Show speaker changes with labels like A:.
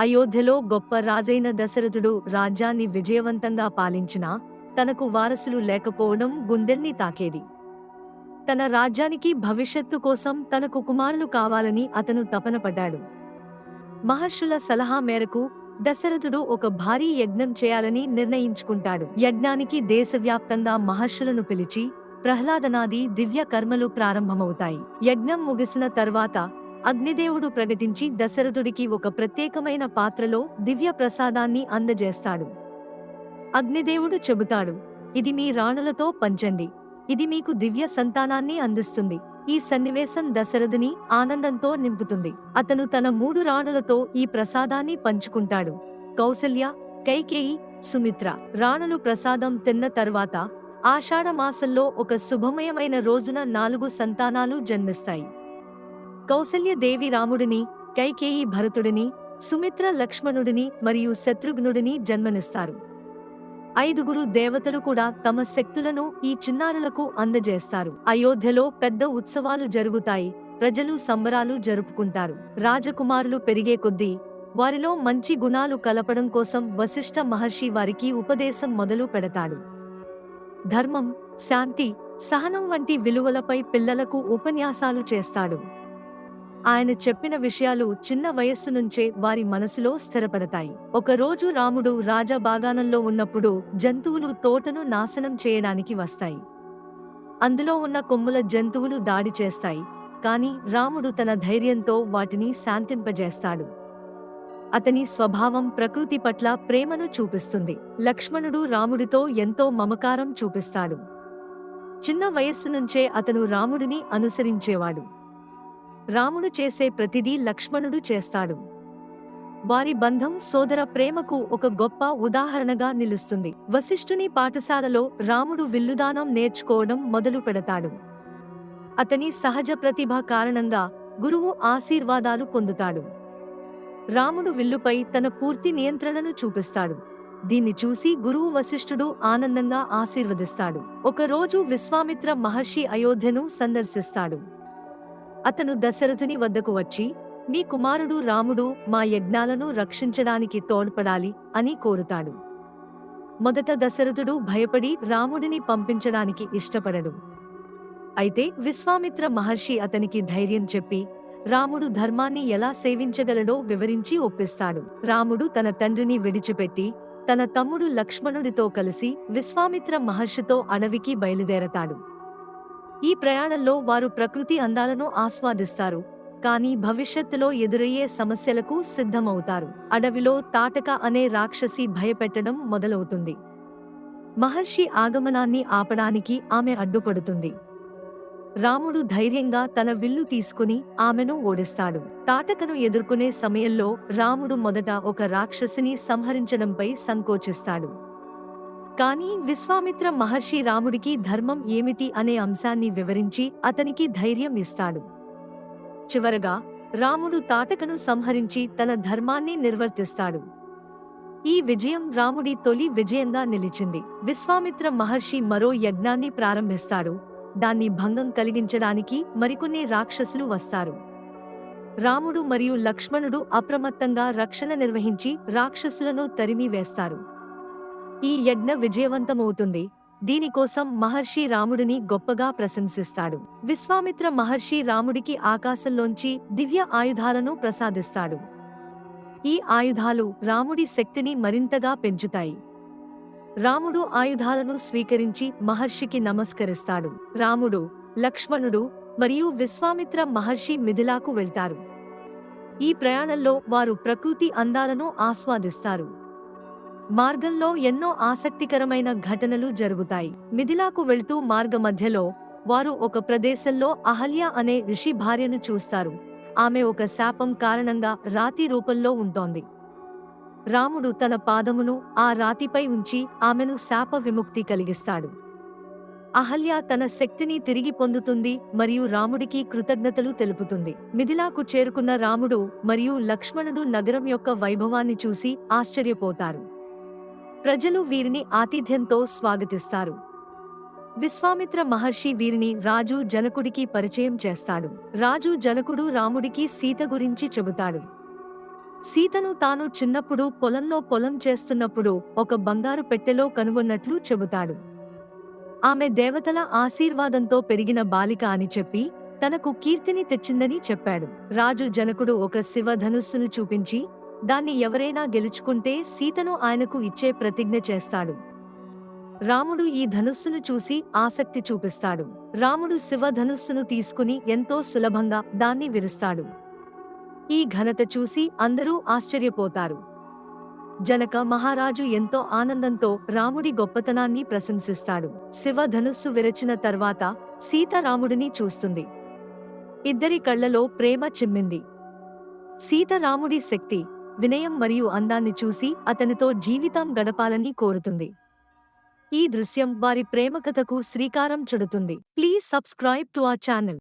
A: అయోధ్యలో గొప్ప రాజైన దశరథుడు రాజ్యాన్ని విజయవంతంగా పాలించినా తనకు వారసులు లేకపోవడం గుండెల్ని తాకేది. తన రాజ్యానికి భవిష్యత్తు కోసం తనకు కుమారులు కావాలని అతను తపనపడ్డాడు మహర్షుల సలహా మేరకు దశరథుడు ఒక భారీ యజ్ఞం చేయాలని నిర్ణయించుకుంటాడు. యజ్ఞానికి దేశవ్యాప్తంగా మహర్షులను పిలిచి ప్రహ్లాదనాది దివ్య కర్మలు ప్రారంభమవుతాయి. యజ్ఞం ముగిసిన తర్వాత అగ్నిదేవుడు ప్రకటించి దశరథుడికి ఒక ప్రత్యేకమైన పాత్రలో దివ్య ప్రసాదాన్ని అందజేస్తాడు. అగ్నిదేవుడు చెబుతాడు ఇది మీ రాణులతో పంచండి. ఇది మీకు దివ్య సంతానాన్ని అందిస్తుంది. ఈ సన్నివేశం దశరథుని ఆనందంతో నింపుతుంది. అతను తన మూడు రాణులతో ఈ ప్రసాదాన్ని పంచుకుంటాడు. కౌసల్య కైకేయి సుమిత్ర రాణులు ప్రసాదం తిన్న తర్వాత ఆషాఢమాసంలో ఒక శుభమయమైన రోజున నాలుగు సంతానాలు జన్మిస్తాయి. కౌసల్య దేవి రాముడిని కైకేయి భరతుడిని సుమిత్ర లక్ష్మణుడిని మరియు శత్రుఘ్నుడిని జన్మనిస్తారు. ఐదుగురు దేవతలు కూడా తమ శక్తులను ఈ చిన్నారులకు అందజేస్తారు. అయోధ్యలో పెద్ద ఉత్సవాలు జరుగుతాయి. ప్రజలు సంబరాలు జరుపుకుంటారు. రాజకుమారులు పెరిగే కొద్దీ వారిలో మంచి గుణాలు కలపడం కోసం వశిష్ఠ మహర్షి వారికి ఉపదేశం మొదలు పెడతాడు. ధర్మం శాంతి సహనం వంటి విలువలపై పిల్లలకు ఉపన్యాసాలు చేస్తాడు. ఆయన చెప్పిన విషయాలు చిన్న వయస్సు నుంచే వారి మనసులో స్థిరపడతాయి. ఒకరోజు రాముడు రాజబాగానంలో ఉన్నప్పుడు జంతువులు తోటను నాశనం చేయడానికి వస్తాయి. అందులో ఉన్న కొమ్ముల జంతువులు దాడి చేస్తాయి. కాని రాముడు తన ధైర్యంతో వాటిని శాంతింపజేస్తాడు. అతని స్వభావం ప్రకృతి పట్ల ప్రేమను చూపిస్తుంది. లక్ష్మణుడు రాముడితో ఎంతో మమకారం చూపిస్తాడు. చిన్న వయస్సు నుంచే అతను రాముడిని అనుసరించేవాడు. రాముడు చేసే ప్రతిదీ లక్ష్మణుడు చేస్తాడు. వారి బంధం సోదర ప్రేమకు ఒక గొప్ప ఉదాహరణగా నిలుస్తుంది. వశిష్ఠుని పాఠశాలలో రాముడు విల్లుదానం నేర్చుకోవడం మొదలు పెడతాడు. అతని సహజ ప్రతిభ కారణంగా గురువు ఆశీర్వాదాలు పొందుతాడు. రాముడు విల్లుపై తన పూర్తి నియంత్రణను చూపిస్తాడు. దీన్ని చూసి గురువు వశిష్ఠుడు ఆనందంగా ఆశీర్వదిస్తాడు. ఒకరోజు విశ్వామిత్ర మహర్షి అయోధ్యను సందర్శిస్తాడు. అతను దశరథుని వద్దకు వచ్చి మీ కుమారుడు రాముడు మా యజ్ఞాలను రక్షించడానికి తోడ్పడాలి అని కోరుతాడు. మొదట దశరథుడు భయపడి రాముడిని పంపించడానికి ఇష్టపడడు. అయితే విశ్వామిత్ర మహర్షి అతనికి ధైర్యం చెప్పి రాముడు ధర్మాన్ని ఎలా సేవించగలడో వివరించి ఒప్పిస్తాడు. రాముడు తన తండ్రిని విడిచిపెట్టి తన తమ్ముడు లక్ష్మణుడితో కలిసి విశ్వామిత్ర మహర్షితో అడవికి బయలుదేరతాడు. ఈ ప్రయాణంలో వారు ప్రకృతి అందాలను ఆస్వాదిస్తారు కానీ భవిష్యత్తులో ఎదురయ్యే సమస్యలకు సిద్ధమవుతారు. అడవిలో తాటక అనే రాక్షసి భయపెట్టడం మొదలవుతుంది. మహర్షి ఆగమనాన్ని ఆపడానికి ఆమె అడ్డుపడుతుంది. రాముడు ధైర్యంగా తన విల్లు తీసుకుని ఆమెను ఓడిస్తాడు. తాటకను ఎదుర్కొనే సమయంలో రాముడు మొదట ఒక రాక్షసిని సంహరించడంపై సంకోచిస్తాడు. కానీ విశ్వామిత్ర మహర్షి రాముడికి ధర్మం ఏమిటి అనే అంశాన్ని వివరించి అతనికి ధైర్యం ఇస్తాడు. చివరగా రాముడు తాటకను సంహరించి తన ధర్మాన్ని నిర్వర్తిస్తాడు. ఈ విజయం రాముడి తొలి విజయంగా నిలిచింది. విశ్వామిత్ర మహర్షి మరో యజ్ఞాన్ని ప్రారంభిస్తాడు. దాన్ని భంగం కలిగించడానికి మరికొన్ని రాక్షసులు వస్తారు. రాముడు మరియు లక్ష్మణుడు అప్రమత్తంగా రక్షణ నిర్వహించి రాక్షసులను తరిమి వేస్తారు ఈ యజ్ఞ విజయవంతమవుతుంది. దీనికోసం మహర్షి రాముడిని గొప్పగా ప్రశంసిస్తాడు. విశ్వామిత్ర మహర్షి రాముడికి ఆకాశంలోంచి దివ్య ఆయుధాలను ప్రసాదిస్తాడు. ఈ ఆయుధాలు రాముడి శక్తిని మరింతగా పెంచుతాయి. రాముడు ఆయుధాలను స్వీకరించి మహర్షికి నమస్కరిస్తాడు. రాముడు లక్ష్మణుడు మరియు విశ్వామిత్ర మహర్షి మిథిలాకు వెళ్తారు. ఈ ప్రయాణంలో వారు ప్రకృతి అందాలను ఆస్వాదిస్తారు. మార్గంలో ఎన్నో ఆసక్తికరమైన ఘటనలు జరుగుతాయి. మిథిలాకు వెళ్తూ మార్గ మధ్యలో వారు ఒక ప్రదేశంలో అహల్య అనే ఋషి భార్యను చూస్తారు. ఆమె ఒక శాపం కారణంగా రాతి రూపంలో ఉంటోంది. రాముడు తన పాదమును ఆ రాతిపై ఉంచి ఆమెను శాప విముక్తి కలిగిస్తాడు. అహల్య తన శక్తిని తిరిగి పొందుతుంది మరియు రాముడికి కృతజ్ఞతలు తెలుపుతుంది. మిథిలాకు చేరుకున్న రాముడు మరియు లక్ష్మణుడు నగరం యొక్క వైభవాన్ని చూసి ఆశ్చర్యపోతారు. ప్రజలు వీరిని ఆతిథ్యంతో స్వాగతిస్తారు. విశ్వామిత్ర మహర్షి వీరిని రాజు జనకుడికి పరిచయం చేస్తాడు. రాజు జనకుడు రాముడికి సీత గురించి చెబుతాడు. సీతను తాను చిన్నప్పుడు పొలంలో పొలం చేస్తున్నప్పుడు ఒక బంగారు పెట్టెలో కనుగొన్నట్లు చెబుతాడు. ఆమె దేవతల ఆశీర్వాదంతో పెరిగిన బాలిక అని చెప్పి తనకు కీర్తిని తెచ్చిందని చెప్పాడు. రాజు జనకుడు ఒక శివ ధనుస్సును చూపించి దాన్ని ఎవరైనా గెలుచుకుంటే సీతను ఆయనకు ఇచ్చే ప్రతిజ్ఞ చేస్తాడు. రాముడు ఈ ధనుస్సును చూసి ఆసక్తి చూపిస్తాడు. రాముడు శివ ధనుస్సును తీసుకుని ఎంతో సులభంగా దాన్ని విరుస్తాడు. ఈ ఘనత చూసి అందరూ ఆశ్చర్యపోతారు. జనక మహారాజు ఎంతో ఆనందంతో రాముడి గొప్పతనాన్ని ప్రశంసిస్తాడు. శివ ధనుస్సు విరచిన తర్వాత సీత రాముడిని చూస్తుంది. ఇద్దరి కళ్ళలో ప్రేమ చిమ్మింది. సీత రాముడి శక్తి వినయం మరియు అందాన్ని చూసి అతనితో జీవితం గడపాలని కోరుతుంది. ఈ దృశ్యం వారి ప్రేమ కథకు శ్రీకారం చుడుతుంది. ప్లీజ్ సబ్స్క్రైబ్ టు ఆ ఛానల్.